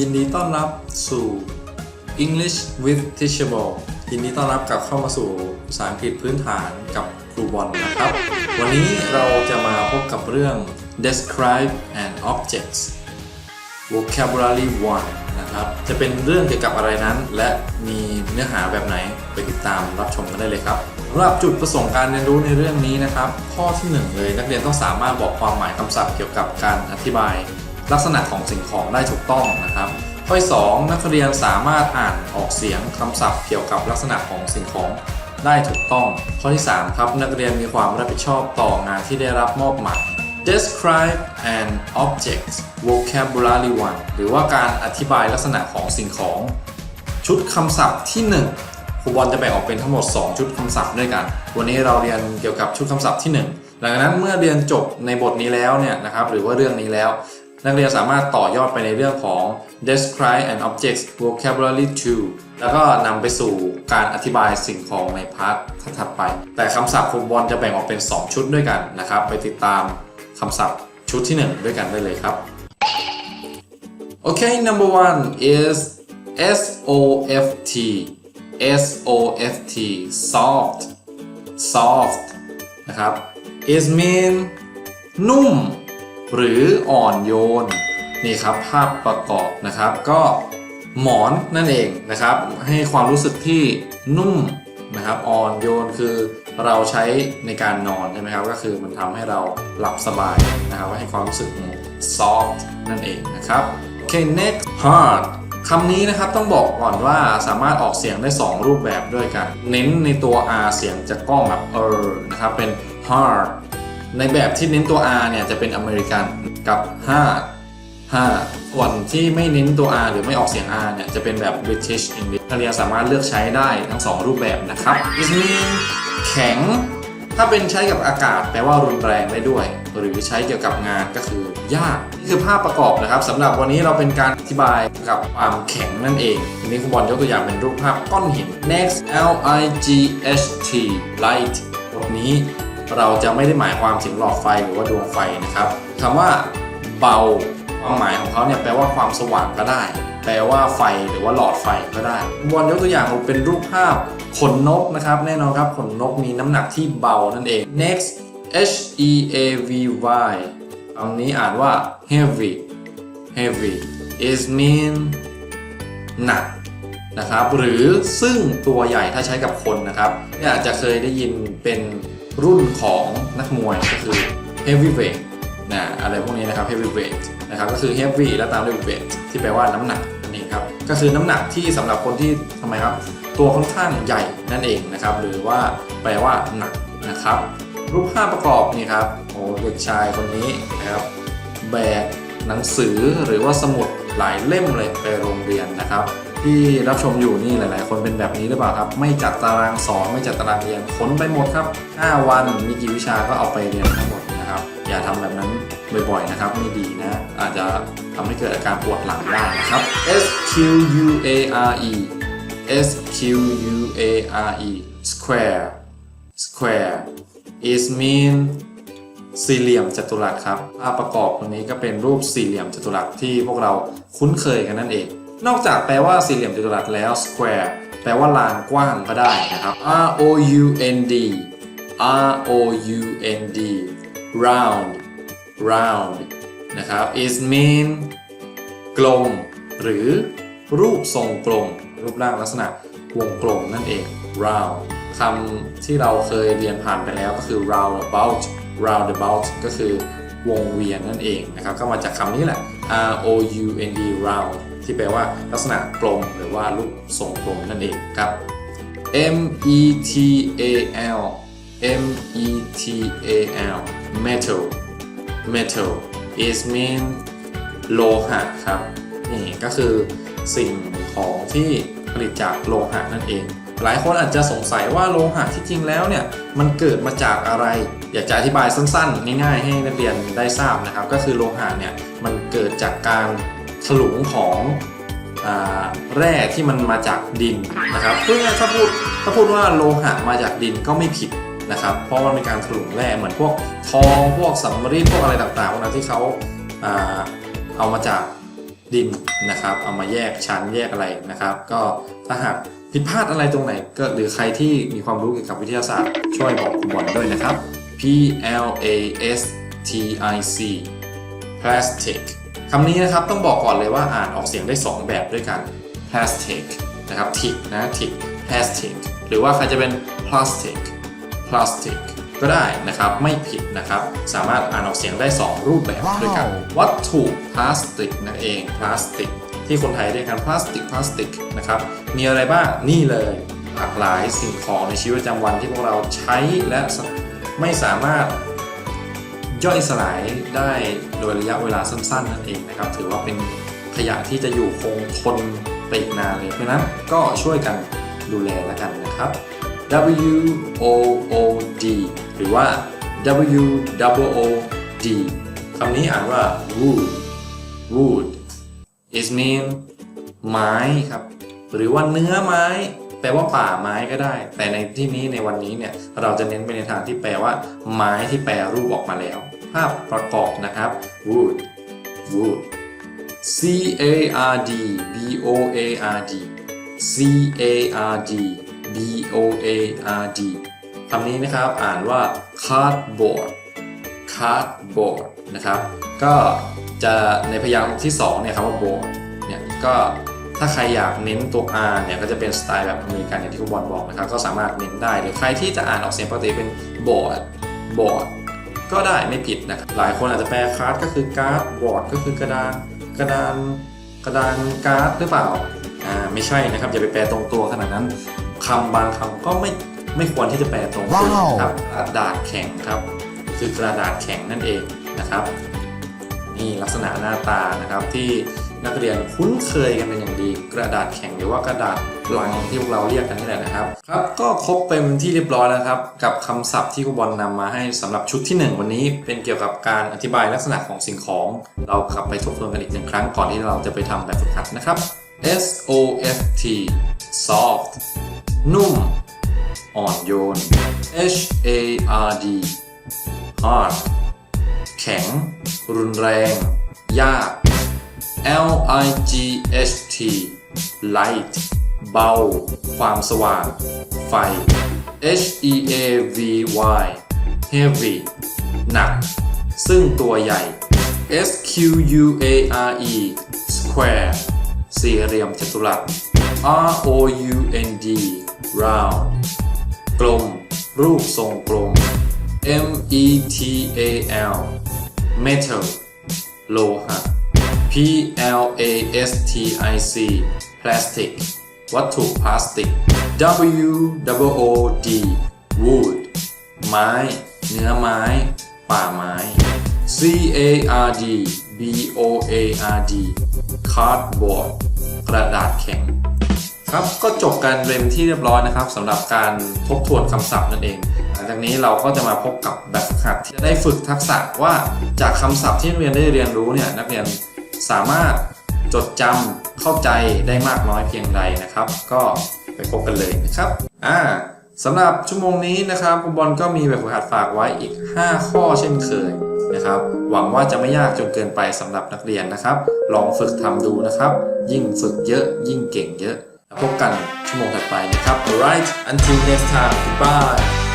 ยินดีต้อนรับสู่ English with Teachable ยินดีต้อนรับกลับเข้ามาสู่ภาษาอังกฤษพื้นฐานกับครูบอลนะครับ วันนี้เราจะมาพบกับเรื่อง describe and objects vocabulary 1นะครับ จะเป็นเรื่องเกี่ยวกับอะไรนั้น และมีเนื้อหาแบบไหนไปติดตามรับชมกันได้เลยครับสำหรับจุดประสงค์การเรียนรู้ในเรื่องนี้นะครับ ข้อที่หนึ่งเลยนักเรียนต้องสามารถบอกความหมายคำศัพท์เกี่ยวกับการอธิบาย ลักษณะของสิ่งของได้ถูกต้องนะครับ ข้อที่สองนักเรียนสามารถอ่านออกเสียงคำศัพท์เกี่ยวกับลักษณะของสิ่งของได้ถูกต้อง ข้อที่สามครับ นักเรียนมีความรับผิดชอบต่องานที่ได้รับมอบหมาย describe an object vocabulary 1หรือว่าการอธิบายลักษณะของสิ่งของ ชุดคำศัพท์ที่1ครูบอลจะแบ่งออกเป็นทั้งหมด 2 ชุดคำศัพท์ด้วยกัน วันนี้เราเรียนเกี่ยวกับชุดคำศัพท์ที่ 1 หลังจากนั้นเมื่อเรียนจบในบทนี้แล้วเนี่ยนะครับหรือว่าเรื่องนี้แล้ว นักเรียนสามารถต่อยอดไปในเรื่องของ describe an object vocabulary 2แล้วก็นำไปสู่การอธิบายสิ่งของในพาร์ทถัดไป แต่คำศัพท์ครูบอลจะแบ่งออกเป็น 2 ชุดด้วยกันนะครับ ไปติดตามคำศัพท์ชุดที่ 1 ด้วยกันได้เลยครับ Okay, number one is S O F T. S O F T. Soft. Soft. นะครับ is mean นุ่ม หรืออ่อนโยนนี่ครับภาพประกอบนะครับ ก็หมอนนั่นเองนะครับ ให้ความรู้สึกที่นุ่มนะครับอ่อนโยนคือเราใช้ในการนอนใช่ไหมครับ ก็คือมันทำให้เราหลับสบายนะครับให้ความรู้สึก soft นั่นเองนะครับโอเค next hard คำนี้นะครับต้องบอกก่อนว่าสามารถออกเสียงได้ 2 รูปแบบด้วยกัน เน้นในตัว r เสียงจะก้องแบบเออนะครับเป็น hard ในแบบที่เน้นตัว r เนี่ยจะเป็นอเมริกันกับ hard hard ส่วนที่ไม่เน้นตัว r หรือไม่ออกเสียง r เนี่ยจะเป็นแบบ British English นักเรียนสามารถเลือกใช้ได้ทั้ง 2 รูปแบบนะครับ is mean แข็ง ถ้าเป็นใช้กับอากาศแปลว่ารุนแรงได้ด้วย หรือใช้เกี่ยวกับงานก็คือยาก นี่คือภาพประกอบนะครับสำหรับวันนี้เราเป็นการอธิบายกับความแข็งนั่นเองทีนี้คุณบอลยกตัวอย่างเป็นรูปภาพก้อนหิน next L I G H T light ตรงนี้ เราจะไม่ได้หมายความถึงหลอดไฟหรือว่าดวงไฟนะครับคำว่าเบาความหมายของเขาเนี่ยแปลว่าความสว่างก็ได้ แปลว่าไฟหรือว่าหลอดไฟก็ได้บอลยกตัวอย่างเป็นรูปภาพขนนกนะครับแน่นอนครับขนนกมีน้ำหนักที่เบานั่นเอง next H E A V Y คำนี้อ่านว่า heavy heavy is mean หนักนะครับ หรือซึ่งตัวใหญ่ถ้าใช้กับคนนะครับเนี่ยอาจจะเคยได้ยินเป็น รุ่นของนักมวยก็คือ heavyweight นะอะไรพวกนี้นะครับ heavyweight นะครับก็คือ heavy แล้วตามด้วย weight ที่แปลว่าน้ำหนักนั่นเองครับก็คือน้ำหนักที่สำหรับคนที่ทำไมครับ ตัวค่อนข้างใหญ่นั่นเองนะครับ หรือว่าแปลว่าหนักนะครับ รูปภาพประกอบนี่ครับโอ้เด็กชายคนนี้นะครับแบกหนังสือหรือว่าสมุดหลายเล่มเลยไปโรงเรียนนะครับ ที่รับชมอยู่นี่หลาย ๆ คนเป็นแบบนี้หรือเปล่าครับ ไม่จัดตารางสอนไม่จัดตารางเรียนขนไปหมดครับ 5 วันมีกี่วิชาก็เอาไปเรียนทั้งหมดนะครับ อย่าทำแบบนั้นบ่อย ๆ นะครับ ไม่ดีนะ อาจจะทำให้เกิดอาการปวดหลังได้นะครับ S Q U A R E S Q U A R E square square is mean สี่เหลี่ยมจัตุรัสครับภาพประกอบตรงนี้ก็เป็นรูปสี่เหลี่ยมจัตุรัสที่พวกเราคุ้นเคยกันนั่นเอง นอกจากแปลว่าสี่เหลี่ยมจัตุรัสแล้ว square แปลว่าลานกว้างก็ได้นะครับ R O U N D R O U N D round round นะครับ is mean กลม หรือรูปทรงกลม รูปร่างลักษณะวงกลมนั่นเอง round คำที่เราเคยเรียนผ่านไปแล้วก็คือ roundabout roundabout ก็คือวงเวียนนั่นเองนะครับ ก็มาจากคำนี้แหละ R O U N D round ที่แปลว่าลักษณะกลมหรือว่ารูปทรงกลมนั่นเองครับ M E T A L M E T A L metal metal is mean โลหะครับนี่ก็คือสิ่งของที่ผลิตจากโลหะนั่นเอง หลายคนอาจจะสงสัยว่าโลหะที่จริงแล้วเนี่ยมันเกิดมาจากอะไร อยากจะอธิบายสั้นๆ ง่ายๆ ให้นักเรียนได้ทราบนะครับ ก็คือโลหะเนี่ยมันเกิดจากการ ถลุงของอแร่ที่มันมาจากดินนะครับเพื่อถ้าพูดถ้าพูดว่าโลหะมาจากดินก็ไม่ผิดนะครับ เพราะมันเป็นการถลุงแร่เหมือนพวกทองพวกสัมมริพวกอะไรต่างๆพวกนั้นที่เขาอาเอามาจากดินนะครับ เอามาแยกชั้นแยกอะไรนะครับ ก็ถ้าหากผิดพลาดอะไรตรงไหน ก็หรือใครที่มีความรู้เกี่ยวกับวิทยาศาสตร์ ช่วยบอกคุณบอลด้วยนะครับ P L A S T I C plastic คำนี้นะครับต้องบอกก่อนเลยว่าอ่านออกเสียงได้ 2 แบบด้วยกัน plastic นะครับ tick นะ tick plastic หรือว่าใครจะเป็น plastic plastic ก็ได้นะครับไม่ผิดนะครับ สามารถอ่านออกเสียงได้ 2 รูปแบบด้วยกันวัตถุพลาสติกนั่นเองพลาสติกที่คนไทยเรียกกันพลาสติกพลาสติกนะครับมีอะไรบ้างนี่เลยหลากหลายสิ่งของในชีวิตประจำวันที่พวกเราใช้และไม่สามารถ ย่อยสลายได้โดยระยะเวลาสั้นๆนั่นเองนะครับ ถือว่าเป็นขยะที่จะอยู่คงทนไปอีกนานเลย เพราะนั้นก็ช่วยกันดูแลแล้วกันนะครับ W O O D หรือว่า W O O D คำนี้อ่านว่า wood wood is mean ไม้ครับ หรือว่าเนื้อไม้ แปลว่าป่าไม้ก็ได้ แต่ในที่นี้ในวันนี้เนี่ยเราจะเน้นไปในทางที่แปลว่า ไม้ที่แปลรูปออกมาแล้ว ภาพประกอบนะครับ wood wood C A R D B O A R D C A R D B O A R D คำนี้นะครับอ่านว่า cardboard cardboard นะครับ ก็จะในพยางค์ที่2เนี่ยคำว่า board เนี่ยก็ ถ้าใครอยากเน้นตัว R เนี่ยก็จะเป็นสไตล์แบบอเมริกันอย่างที่คุณบอลบอกนะครับก็สามารถเน้นได้หรือใครที่จะอ่านออกเสียงปกติเป็น board board ก็ได้ไม่ผิดนะครับหลายคนอาจจะแปลคาร์ดก็คือการ์ดบอร์ดก็คือกระดานกระดานกระดานการ์ดหรือเปล่าอ่าไม่ใช่นะครับอย่าไปแปลตรงตัวขนาดนั้นคำบางคำก็ไม่ไม่ควรที่จะแปลตรงตัวนะครับกระดาษแข็งครับ คือกระดาษแข็งนั่นเองนะครับ นี่ลักษณะหน้าตานะครับที่ นักเรียนคุ้นเคยกันเป็นอย่างดี กระดาษแข็งหรือว่ากระดาษลังที่พวกเราเรียกกันนี่แหละนะครับครับก็ครบเป็นที่เรียบร้อยแล้วครับ กับคำศัพท์ที่ครูบอลนำมาให้สำหรับชุดที่ 1 วันนี้ เป็นเกี่ยวกับการอธิบายลักษณะของสิ่งของ เรากลับไปทบทวนกันอีกหนึ่งครั้งก่อนที่เราจะไปทำแบบฝึกหัดนะครับ S O F T soft นุ่ม อ่อนโยน H A R D hard แข็ง รุนแรง ยาก L I G H T light เบา ความสว่าง ไฟ H E A V Y heavy หนัก ซึ่งตัวใหญ่ S Q U A R E square สี่เหลี่ยมจัตุรัส R O U N D round กลม รูปทรงกลม M E T A L metal โลหะ P L A S T I C plastic วัตถุพลาสติก W O O D wood ไม้ เนื้อไม้ ป่าไม้ C A R D B O A R D cardboard กระดาษแข็ง ครับก็จบการเรียนที่เรียบร้อยนะครับสำหรับการทบทวนคำศัพท์นั่นเองหลังจากนี้เราก็จะมาพบกับแบบฝึกหัดที่จะได้ฝึกทักษะว่าจากคำศัพท์ที่นักเรียนได้เรียนรู้เนี่ยนักเรียน สามารถจดจำเข้าใจได้มากน้อยเพียงใดนะครับ ก็ไปพบกันเลยนะครับอ่าสำหรับชั่วโมงนี้นะครับคุณบอลก็มีแบบฝึกหัดฝากไว้อีก 5 ข้อเช่นเคยนะครับ หวังว่าจะไม่ยากจนเกินไปสำหรับนักเรียนนะครับ ลองฝึกทำดูนะครับ ยิ่งฝึกเยอะยิ่งเก่งเยอะพบกันชั่วโมงถัดไปนะครับ alright until next time goodbye